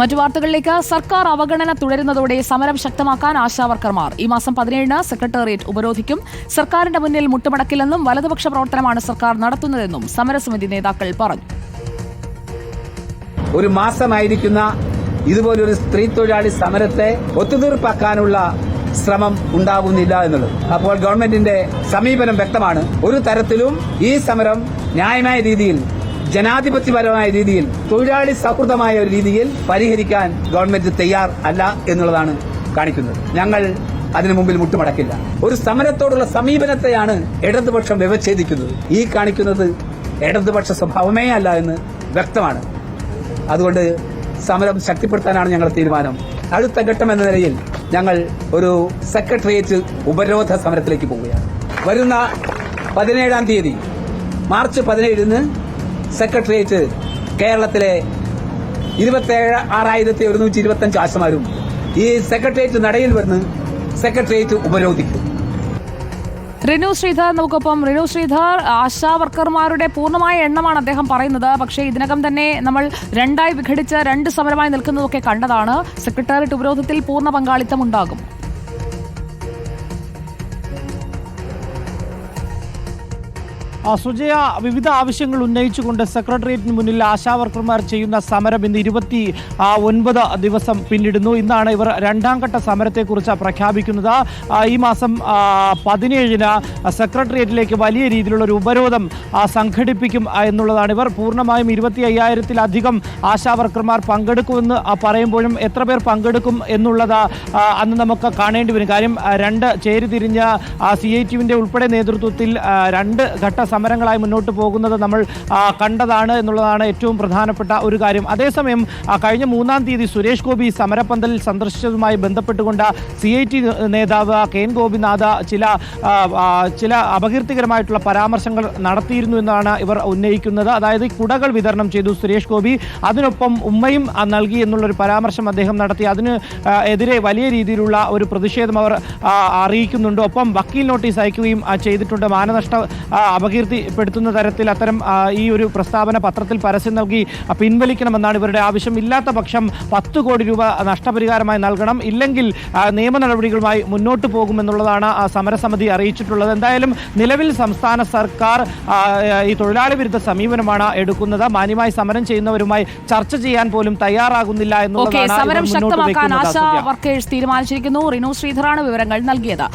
മറ്റു വാർത്തകളിലേക്ക് സർക്കാർ അവഗണന തുടരുന്നതോടെ സമരം ശക്തമാക്കാൻ ആശാവർക്കർമാർ ഈ മാസം പതിനേഴിന് സെക്രട്ടേറിയറ്റ് ഉപരോധിക്കും. സർക്കാരിന്റെ മുന്നിൽ മുട്ടുമടക്കില്ലെന്നും വലതുപക്ഷ പ്രവർത്തനമാണ് സർക്കാർ നടത്തുന്നതെന്നും സമരസമിതി നേതാക്കൾ പറഞ്ഞു. ഒരു മാസമായിരിക്കുന്ന ഇതുപോലൊരു സ്ത്രീ തൊഴിലാളി സമരത്തെ ഒത്തുതീർപ്പാക്കാനുള്ള ശ്രമം ഉണ്ടാകുന്നില്ല എന്നുള്ളത്. അപ്പോൾ ഗവൺമെന്റിന്റെ സമീപനം വ്യക്തമാണ്. ഒരു തരത്തിലും ഈ സമരം ന്യായമായ രീതിയിൽ ജനാധിപത്യപരമായ രീതിയിൽ തൊഴിലാളി സൗഹൃദമായ ഒരു രീതിയിൽ പരിഹരിക്കാൻ ഗവൺമെന്റ് തയ്യാർ അല്ല എന്നുള്ളതാണ് കാണിക്കുന്നത്. ഞങ്ങൾ അതിനു മുമ്പിൽ മുട്ടുമടക്കില്ല. ഒരു സമരത്തോടുള്ള സമീപനത്തെയാണ് ഇടതുപക്ഷം വ്യവച്ഛേദിക്കുന്നത്. ഈ കാണിക്കുന്നത് ഇടതുപക്ഷ സ്വഭാവമേ അല്ല എന്ന് വ്യക്തമാണ്. അതുകൊണ്ട് സമരം ശക്തിപ്പെടുത്താനാണ് ഞങ്ങളുടെ തീരുമാനം. അടുത്ത ഘട്ടം എന്ന നിലയിൽ ഞങ്ങൾ ഒരു സെക്രട്ടേറിയറ്റ് ഉപരോധ സമരത്തിലേക്ക് പോവുകയാണ്. വരുന്ന പതിനേഴാം തീയതി മാർച്ച് പതിനേഴിന് സെക്രട്ടേറിയറ്റ് കേരളത്തിലെ ഇരുപത്തേഴ് ആറായിരത്തി ഒരുന്നൂറ്റി ഇരുപത്തഞ്ച് ആശമാരും ഈ സെക്രട്ടേറിയറ്റ് നടയിൽ വന്ന് സെക്രട്ടേറിയറ്റ് ഉപരോധിക്കും. റിനു ശ്രീധർ നമുക്കൊപ്പം. റിനു ശ്രീധർ ആശാ വർക്കർമാരുടെ പൂർണമായ എണ്ണമാണ് അദ്ദേഹം പറയുന്നത്. പക്ഷേ ഇതിനകം തന്നെ നമ്മൾ രണ്ടായി വിഘടിച്ച് രണ്ട് സമരമായി നിൽക്കുന്നതൊക്കെ കണ്ടതാണ്. സെക്രട്ടേറിയറ്റ് ഉപരോധത്തിൽ പൂർണ പങ്കാളിത്തം ഉണ്ടാകും സുജയ വിവിധ ആവശ്യങ്ങൾ ഉന്നയിച്ചുകൊണ്ട് സെക്രട്ടേറിയറ്റിന് മുന്നിൽ ആശാവർക്കർമാർ ചെയ്യുന്ന സമരം ഇന്ന് ഇരുപത്തി ഒൻപത് ദിവസം പിന്നിടുന്നു. ഇന്നാണ് ഇവർ രണ്ടാം ഘട്ട സമരത്തെക്കുറിച്ച് പ്രഖ്യാപിക്കുന്നത്. ഈ മാസം പതിനേഴിന് സെക്രട്ടേറിയറ്റിലേക്ക് വലിയ രീതിയിലുള്ള ഒരു ഉപരോധം സംഘടിപ്പിക്കും എന്നുള്ളതാണ് ഇവർ. പൂർണമായും ഇരുപത്തി അയ്യായിരത്തിലധികം ആശാവർക്കർമാർ പങ്കെടുക്കുമെന്ന് പറയുമ്പോഴും എത്ര പേർ പങ്കെടുക്കും എന്നുള്ളത് അന്ന് നമുക്ക് കാണേണ്ടി വരും. കാര്യം രണ്ട് ചേരിതിരിഞ്ഞ സി ഐ ടിവിന്റെ ഉൾപ്പെടെ നേതൃത്വത്തിൽ രണ്ട് ഘട്ട സമരങ്ങളായി മുന്നോട്ട് പോകുന്നത് നമ്മൾ കണ്ടതാണ് എന്നുള്ളതാണ് ഏറ്റവും പ്രധാനപ്പെട്ട ഒരു കാര്യം. അതേസമയം കഴിഞ്ഞ മൂന്നാം തീയതി സുരേഷ് ഗോപി സമരപ്പന്തലിൽ സന്ദർശിച്ചതുമായി ബന്ധപ്പെട്ടുകൊണ്ട് സി ഐ ടി നേതാവ് കെ എൻ ഗോപിനാഥ് ചില ചില അപകീർത്തികരമായിട്ടുള്ള പരാമർശങ്ങൾ നടത്തിയിരുന്നു എന്നാണ് ഇവർ ഉന്നയിക്കുന്നത്. അതായത് കുടകൾ വിതരണം ചെയ്തു സുരേഷ് ഗോപി. അതിനൊപ്പം ഉമ്മയും നൽകി എന്നുള്ളൊരു പരാമർശം അദ്ദേഹം നടത്തി. അതിന് എതിരെ വലിയ രീതിയിലുള്ള ഒരു പ്രതിഷേധം അവർ അറിയിക്കുന്നുണ്ട്. ഒപ്പം വക്കീൽ നോട്ടീസ് അയക്കുകയും ചെയ്തിട്ടുണ്ട്. മാനനഷ്ട ആ, അപകീർത്തിപ്പെടുത്തുന്ന തരത്തിൽ അത്തരം ഈ ഒരു പ്രസ്താവന പത്രത്തിൽ പരസ്യം നൽകി പിൻവലിക്കണമെന്നാണ് ഇവരുടെ ആവശ്യം. ഇല്ലാത്ത പക്ഷം പത്ത് കോടി രൂപ നഷ്ടപരിഹാരമായി നൽകണം. ഇല്ലെങ്കിൽ നിയമ നടപടികളുമായി മുന്നോട്ട് പോകുമെന്നുള്ളതാണ് ആ സമരസമിതി അറിയിച്ചിട്ടുള്ളത്. എന്തായാലും നിലവിൽ സംസ്ഥാന സർക്കാർ ഈ തൊഴിലാളി വിരുദ്ധ സമീപനമാണ് എടുക്കുന്നത്. മാന്യമായി സമരം ചെയ്യുന്നവരുമായി ചർച്ച ചെയ്യാൻ പോലും തയ്യാറാകുന്നില്ല എന്നുള്ളതാണ് സമരം ശക്തമാക്കാൻ ആശാ വർക്കേഴ്സ് തീരുമാനിച്ചിരിക്കുന്നു. റിനു ശ്രീധറാണ് വിവരങ്ങൾ നൽകിയത്.